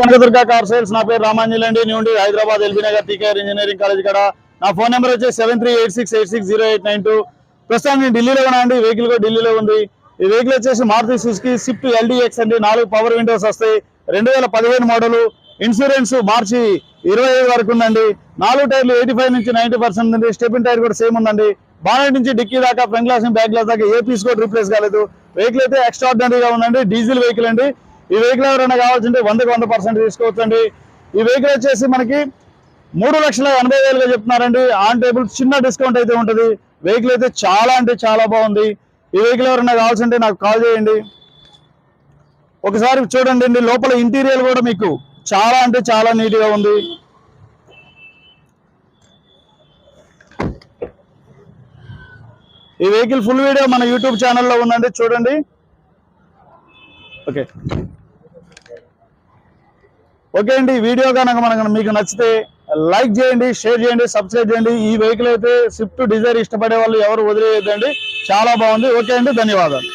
Kanakadurga car sales. నా పేరు రామాంజలి అండి నేను Hyderabad LB Nagar TKR engineering college కాడ. నా ఫోన్ నెంబర్ వచ్చేసి seven three eight six eight six zero eight nine two. ప్రస్తుతం నేను ఢిల్లీలో ఉన్నా అండి. వెహికల్ కూడా ఢిల్లీలో ఉంది. ఈ వెహికల్ వచ్చేసి మారుతి సుజుకి స్విఫ్ట్ ఎల్డీఎక్స్ అండి. నాలుగు పవర్ విండోస్ వస్తాయి. రెండు వేల పదిహేను మోడల్ ఇన్సూరెన్స్ మార్చి ఇరవై ఐదు వరకు ఉందండి. నాలుగు టైర్లు ఎయిటీ ఫైవ్ నుంచి నైన్టీ పర్సెంట్ ఉంది. స్టెపిన్ టైర్ కూడా సేమ్ ఉందండి. బానెట్ నుంచి డిక్కీ దాకా ఫ్రంట్ గ్లాస్ బ్యాక్ గ్లాస్ దాకా ఏ పీస్ కూడా రీప్లేస్ కాలేదు. వెహికల్ అయితే ఎక్స్ట్రాడినరీగా ఉందండి. డీజిల్ వెహికల్ అండి. ఈ వెహికల్ ఎవరైనా కావాల్సింటే వందకు వంద పర్సెంట్ తీసుకోవచ్చండి. ఈ వెహికల్ వచ్చేసి మనకి మూడు లక్షల ఎనభై వేలుగా చెప్తున్నారండి. ఆన్ టేబుల్ చిన్న డిస్కౌంట్ అయితే ఉంటుంది. వెహికల్ అయితే చాలా అంటే చాలా బాగుంది. ఈ వెహికల్ ఎవరైనా కావాల్సింటే నాకు కాల్ చేయండి. ఒకసారి చూడండి అండి లోపల ఇంటీరియర్ కూడా మీకు చాలా అంటే చాలా నీట్గా ఉంది. ఈ వెహికల్ ఫుల్ వీడియో మన యూట్యూబ్ ఛానల్లో ఉందండి చూడండి. ఓకే ఓకే అండి ఈ వీడియో కనుక మనకు మీకు నచ్చితే లైక్ చేయండి షేర్ చేయండి సబ్స్క్రైబ్ చేయండి. ఈ వెహికల్ అయితే స్విఫ్ట్ డిజైర్ ఇష్టపడే వాళ్ళు ఎవరు వదిలేయద్దండి. చాలా బాగుంది. ఓకే అండి ధన్యవాదాలు.